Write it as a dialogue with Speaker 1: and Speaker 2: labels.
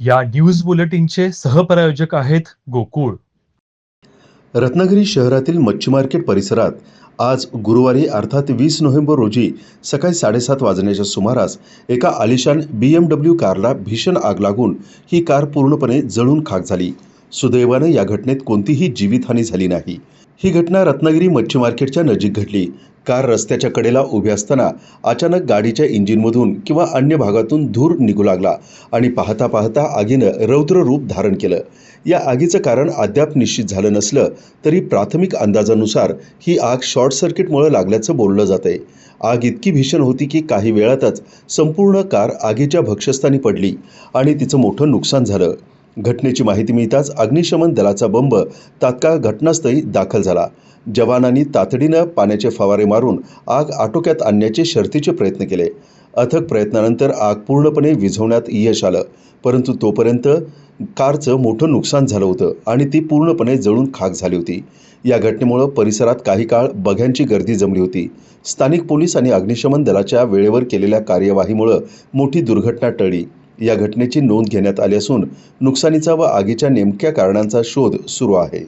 Speaker 1: या न्यूज बुलेटिनचे सहप्रायोजक आहेत गोकुळ.
Speaker 2: रत्नागिरी शहरातील मच्छी मार्केट परिसरात आज गुरुवारी अर्थात वीस नोव्हेंबर रोजी सकाळी साडेसात वाजण्याच्या सुमारास एका आलिशान बी एम डब्ल्यू कारला भीषण आग लागून ही कार पूर्णपणे जळून खाक झाली. सुदैवानं या घटनेत कोणतीही जीवितहानी झाली नाही. ही घटना रत्नागिरी मच्छी मार्केटच्या नजीक घडली. कार रस्त्याच्या कडेला उभी असताना अचानक गाडीच्या इंजिनमधून किंवा अन्य भागातून धूर निघू लागला आणि पाहता पाहता आगीनं रौद्र रूप धारण केलं. या आगीचं कारण अद्याप निश्चित झालं नसलं तरी प्राथमिक अंदाजानुसार ही आग शॉर्ट सर्किटमुळे लागल्याचं बोललं जातंय. आग इतकी भीषण होती की काही वेळातच संपूर्ण कार आगीच्या भक्षस्थानी पडली आणि तिचं मोठं नुकसान झालं. घटनेची माहिती मिळताच अग्निशमन दलाचा बंब तात्काळ घटनास्थळी दाखल झाला. जवानांनी तातडीनं पाण्याचे फवारे मारून आग आटोक्यात आणण्याचे शर्थीचे प्रयत्न केले. अथक प्रयत्नानंतर आग पूर्णपणे विझवण्यात यश आलं. परंतु तोपर्यंत कारचं मोठं नुकसान झालं होतं आणि ती पूर्णपणे जळून खाक झाली होती. या घटनेमुळं परिसरात काही काळ बघ्यांची गर्दी जमली होती. स्थानिक पोलीस आणि अग्निशमन दलाच्या वेळेवर केलेल्या कार्यवाहीमुळं मोठी दुर्घटना टळली. या घटनेची नोंद घेण्यात आली असून नुकसानीचा व आगीच्या नेमक्या कारणांचा शोध सुरू आहे.